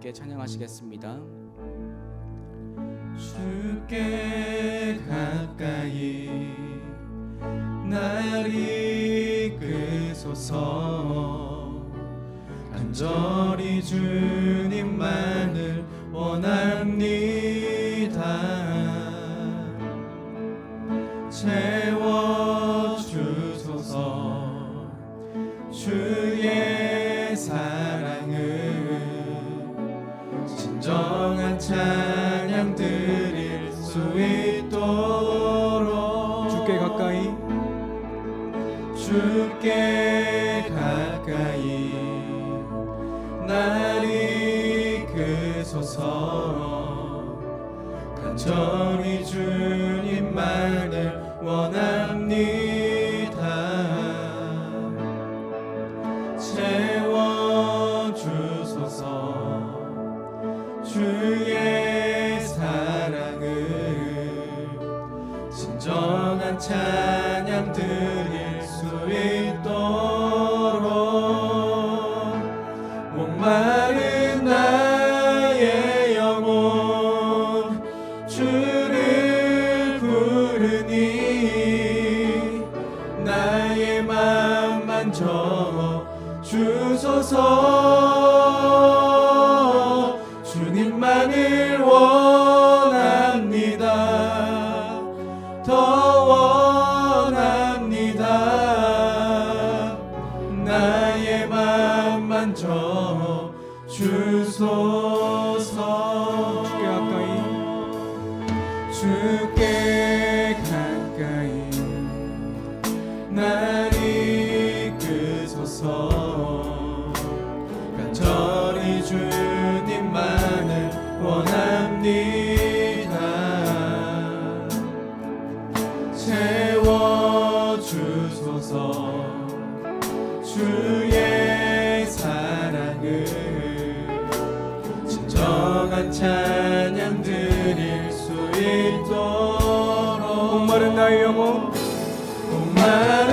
함께 찬양하시겠습니다. 주께 가까이 날 이끄소서 간절히 주님만을 원합니다 주께 가까이 날 이끄소서 간절히 주님만을 원합니다. 채워주소서 주의 사랑을 진정한 찬 부르니 나의 맘 만져 주소서. 주님만을 원합니다. 더 원합니다. 나의 맘 만져 주 찬양 드릴 수 있도록. 목마른 나의 영혼. 목마른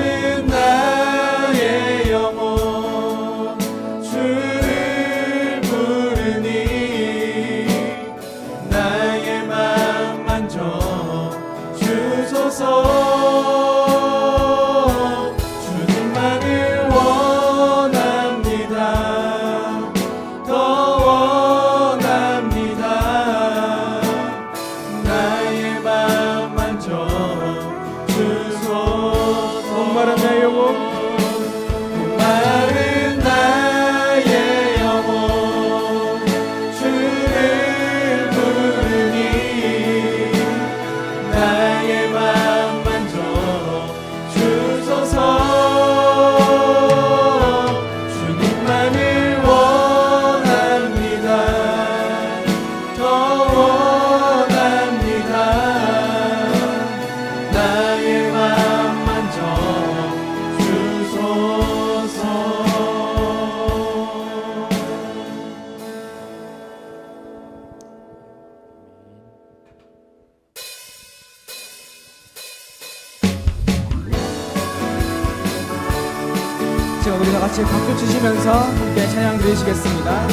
우리 다 같이 박수 치시면서 함께 찬양 드리시겠습니다.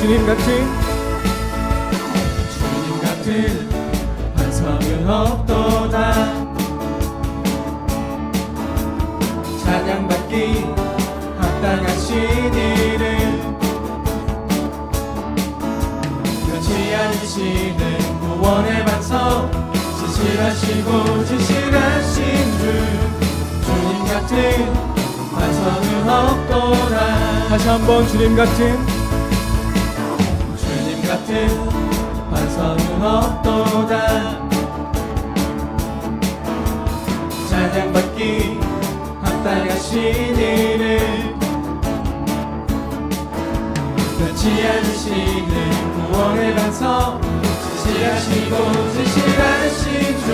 주님 같은 주님 같은 반성은 없도다. 찬양받기 합당하신 이름 변치 않으시는 구원의 반석 진실하시고 진실하신 주 주님 같은 반성은 없도다. 다시 한번 주님 같은 주님 같은 반성은 없도다. 찬양받기 합당하신 이름 변치 않으시는 구원의 반석 진실하시고 진실하신 주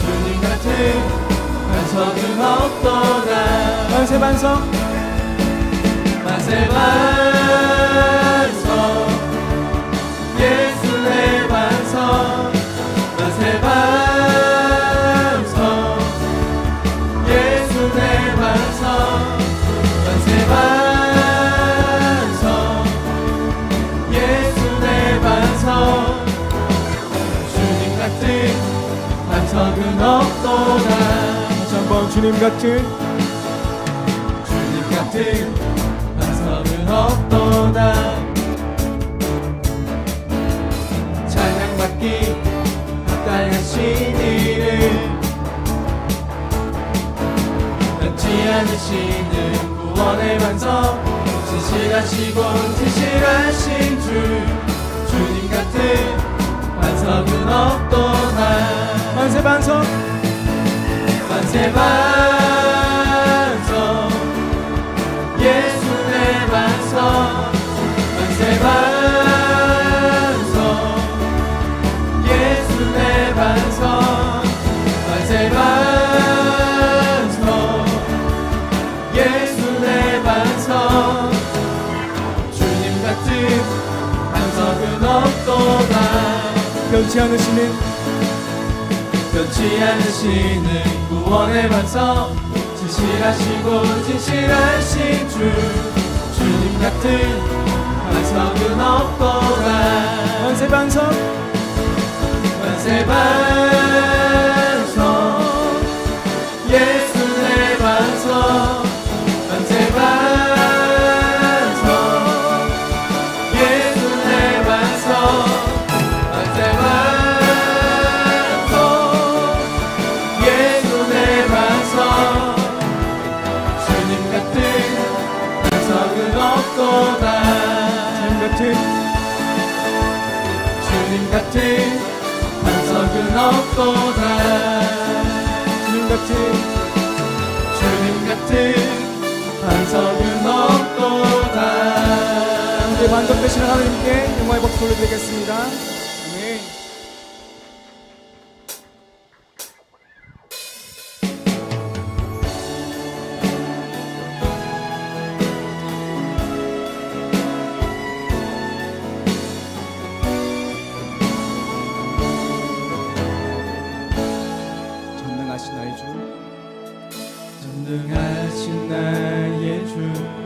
주님 같은 반석은 없도다 만세 반성 만세 반 반석은 없도다. 다시 한번 주님 같은 주님 같은 반석은 없도다. 찬양받기 합당하신 이름 변치 않으시는 구원의 반석 진실하시고 진실하신 주 주님 같은 반석은 없도다 만세 반석. 만세 반석 변치 않으시는 변치 않으시는 구원의 반석 진실하시고 진실하신 주 주님 같은 반석은 없도다 만세 반석 우리 반석 되시는 하나님께 영광의 박수 올려드리겠습니다. 아멘. 전능하신 나의 주. 전능하신 나의 주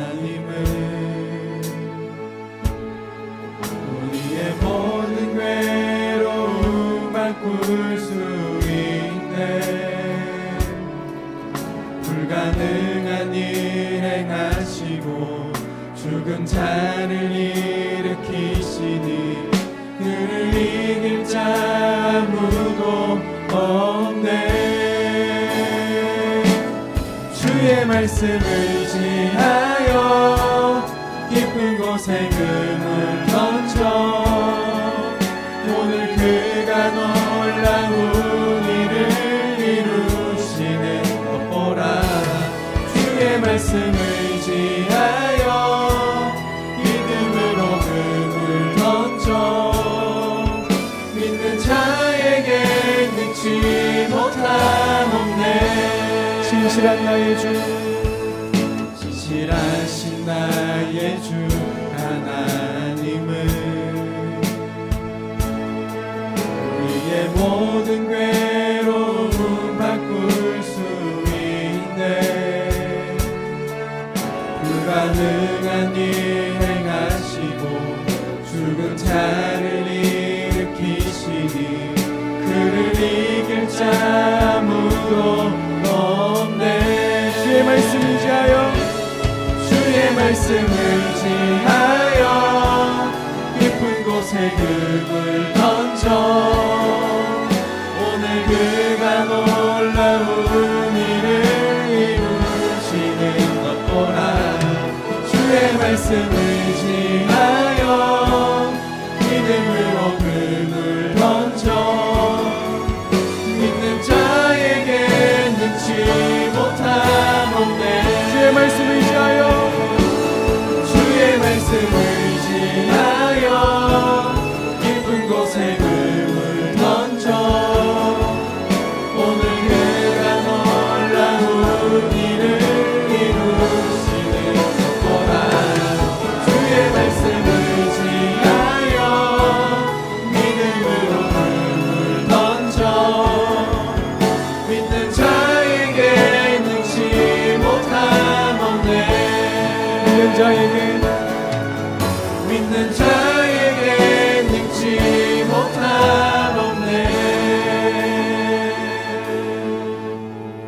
아무도 없네. 주의 말씀을 지하여 깊은 곳에 금을 진실한 나의 주 진실하신 나의 주 하나님은 우리의 모든 괴로움 바꿀 수 있네. 불가능한 일 행하시고 죽은 자